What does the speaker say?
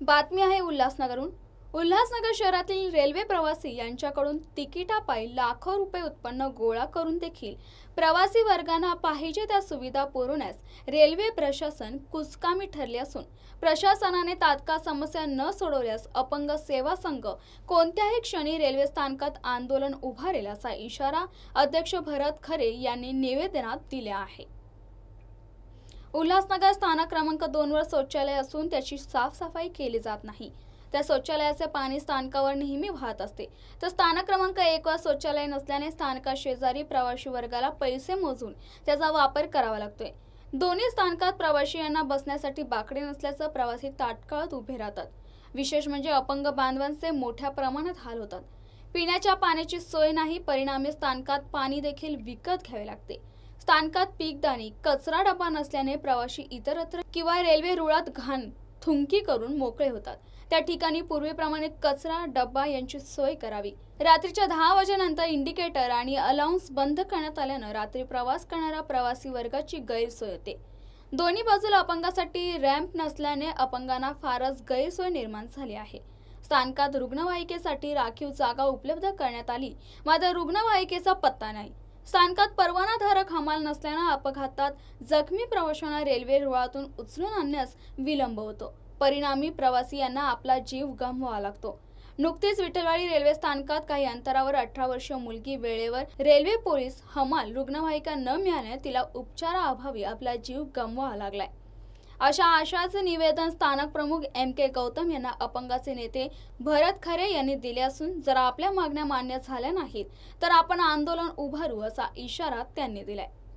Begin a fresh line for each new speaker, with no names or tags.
बातमी आहे उल्हासनगरहून. उल्हासनगर शहरातील रेल्वे प्रवासी यांच्याकडून तिकिटापायी लाखो रुपये उत्पन्न गोळा करून देखील प्रवासी वर्गांना पाहिजे त्या सुविधा पुरवण्यास रेल्वे प्रशासन कुचकामी ठरले असून प्रशासनाने तात्काळ समस्या न सोडवल्यास अपंग सेवा संघ कोणत्याही क्षणी रेल्वे स्थानकात आंदोलन उभारेल असा इशारा अध्यक्ष भरत खरे यांनी निवेदनात दिले आहे. उल्हासनगर स्थानक क्रमांक दोनवर शौचालय असून त्याची साफसफाई केली जात नाही. त्या शौचालयाचे पाणी स्थानकावर नेहमी वाहत असते. तर स्थानक क्रमांक एक वर शौचालय नसल्याने स्थानका शेजारी प्रवासी वर्गाला पैसे मोजून त्याचा वापर करावा लागतोय. दोन्ही स्थानकात प्रवाशी यांना बसण्यासाठी बाकडे नसल्याचं प्रवासी ताटकळत उभे राहतात. विशेष म्हणजे अपंग बांधवांचे मोठ्या प्रमाणात हाल होतात. पिण्याच्या पाण्याची सोय नाही परिणामी स्थानकात पाणी देखील विकत घ्यावे लागते. स्थानकात पीकदाणी कचरा डबा नसल्याने प्रवासी इतरत्र किंवा रेल्वे रुळात घाण थुंकी करून मोकळे होतात. त्या ठिकाणी पूर्वीप्रमाणे कचरा डब्बा यांची सोय करावी. रात्रीच्या दहा वाजेनंतर इंडिकेटर आणि अलाउन्स बंद करण्यात आल्यानं रात्री प्रवास करणाऱ्या प्रवासी वर्गाची गैरसोय होते. दोन्ही बाजूला अपंगासाठी रॅम्प नसल्याने अपंगांना फारच गैरसोय निर्माण झाली आहे. स्थानकात रुग्णवाहिकेसाठी राखीव जागा उपलब्ध करण्यात आली मात्र रुग्णवाहिकेचा पत्ता नाही. स्थानकात परवानाधारक हमाल नसल्यानं अपघातात जखमी प्रवाशांना रेल्वे रुळातून उचलून आणण्यास विलंब होतो. परिणामी प्रवासी यांना आपला जीव गमवावा लागतो. नुकतीच विठ्ठलवाडी रेल्वे स्थानकात काही अंतरावर अठरा वर्षीय मुलगी वेळेवर रेल्वे पोलीस हमाल रुग्णवाहिका न मिळाल्याने तिला उपचाराअभावी आपला जीव गमवावा लागलाय. अशा आशाचे निवेदन स्थानक प्रमुख एम के गौतम यांना अपंगाचे नेते भरत खरे यांनी दिले असून जर आपल्या मागण्या मान्य झाल्या नाहीत. तर आपण आंदोलन उभारू असा इशारा त्यांनी दिलाय.